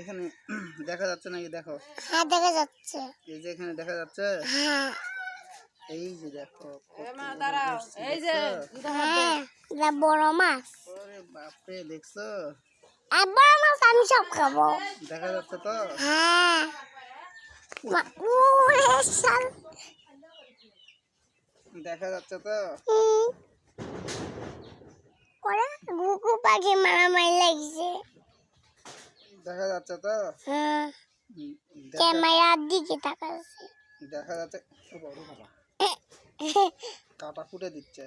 এখানে দেখা যাচ্ছে নাকি? দেখো। হ্যাঁ দেখা যাচ্ছে। এই যে এখানে দেখা যাচ্ছে? হ্যাঁ। এই যে দেখো এই যে হ্যাঁ এটা বড় মাছ। ওরে বাপরে দেখছ? আর বড় মাছ আমি সব খাব। দেখা যাচ্ছে তো? হ্যাঁ। দেখা যাচ্ছে তো। ঘুঘু পাখি মারামারি লাগছে। দেখা যাচ্ছে তো? হ্যাঁ। ক্যামেরার দিকে তাকাচ্ছে। দেখা যাচ্ছে। কাটা ফুটে দিচ্ছে।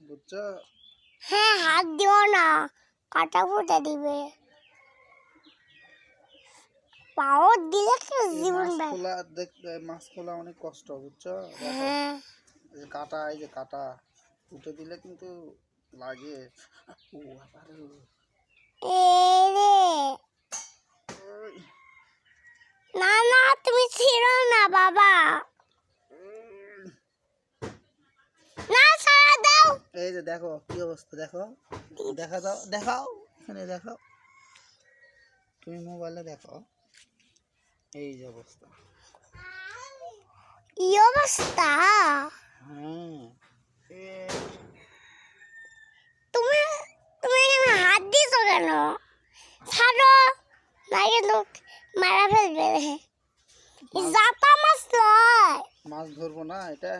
বুঝছ? হ্যাঁ হাত দিও না। কাটা ফুটে দিবে। পাও দিলে জীবন খোলা দেখ মাছ খোলা অনেক কষ্ট বুঝছ? হ্যাঁ। কাটা এই যে কাটা ফুটে দিলে কিন্তু লাগে। ও বাবারে। এই রে ওই, না না তুমি ছিড়ো না বাবা উম। না ছাড়া দাও এই যে দেখো কি অবস্থা দেখো? দেখা দাও দেখাও এখানে দেখাও। তুমি মোবাইলে দেখো এই যে অবস্থা। এই অবস্থা? হ্যাঁ তুমি তুমি এখানে হাত দিছো কেন? ছাড়ো না কিন্তু মারা ফেলবে। জাতা মাছ লয় মাছ ধরবো না এটা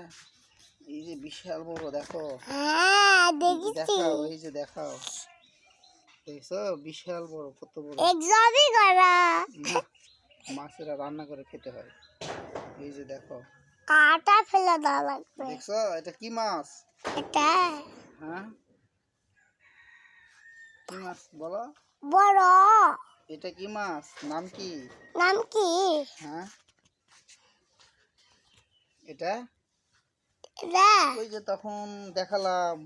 এই যে বিশাল বড় দেখো। হ্যাঁ দেখেছি। দেখাও এই যে দেখাও। দেখছ? বিশাল বড় কত বড়। এক করা। মাছেরা রান্না করে খেতে হয়। এই যে দেখো। কাটা ফেলে দেওয়া লাগবে। দেখছ? এটা কি মাছ? এটা হ্যাঁ? কি মাছ? বলো। বড়। এটা কি মাছ? নাম কি? নাম কি? হ্যাঁ? এটা? ওই যে তখন দেখালাম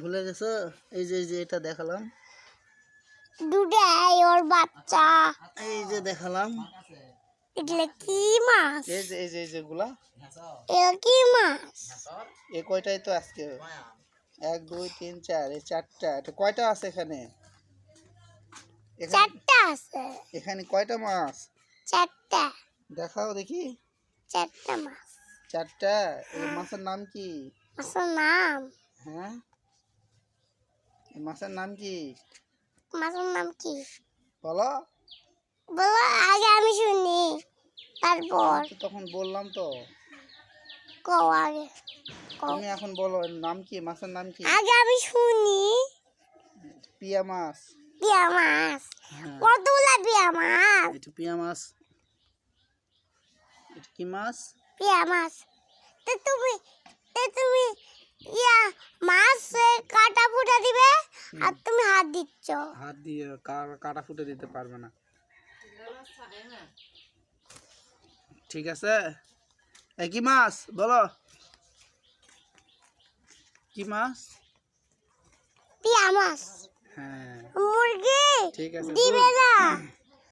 ভুলে গেছো? এই যে এই যে এটা দেখালাম। দুটাই ওর বাচ্চা। এই যে দেখালাম। এগুলো কি মাছ? এই যে এই যে এই যেগুলা এগুলো কি মাছ? এ কয়টাই তো আজকে? এক দুই তিন চার এই চারটা। এটা কয়টা আছে এখানে? এখানে চারটা আছে। এখানে কয়টা মাছ? চারটা। দেখাও দেখি। চারটা মাছ। চারটা এই মাছের নাম কি? মাছের নাম? হ্যাঁ? এই মাছের নাম কি? মাছের নাম কি? বলো। বলো আগে আমি শুনি তারপর। তখন বললাম তো। কও আগে তুমি এখন বলো নাম কি মাছের নাম কি? আগে আমি শুনি। পিয়া মাছ। পিয়া মাছ। হ্যাঁ। কতগুলা পিয়া মাছ? এটা পিয়া মাছ। এটা কি মাছ? পিয়া মাছ। তো তুমি তো তুমি ইয়া মাছ কাটা ফুটা দিবে আর তুমি হাত দিচ্ছ। হাত দিয়ে কাটা ফুটে দিতে পারবে না। ঠিক আছে? কি মাছ? বলো। কি মাছ? পিয়া মাছ। হ্যাঁ। মুরগি ঠিক আছে। দিবে না।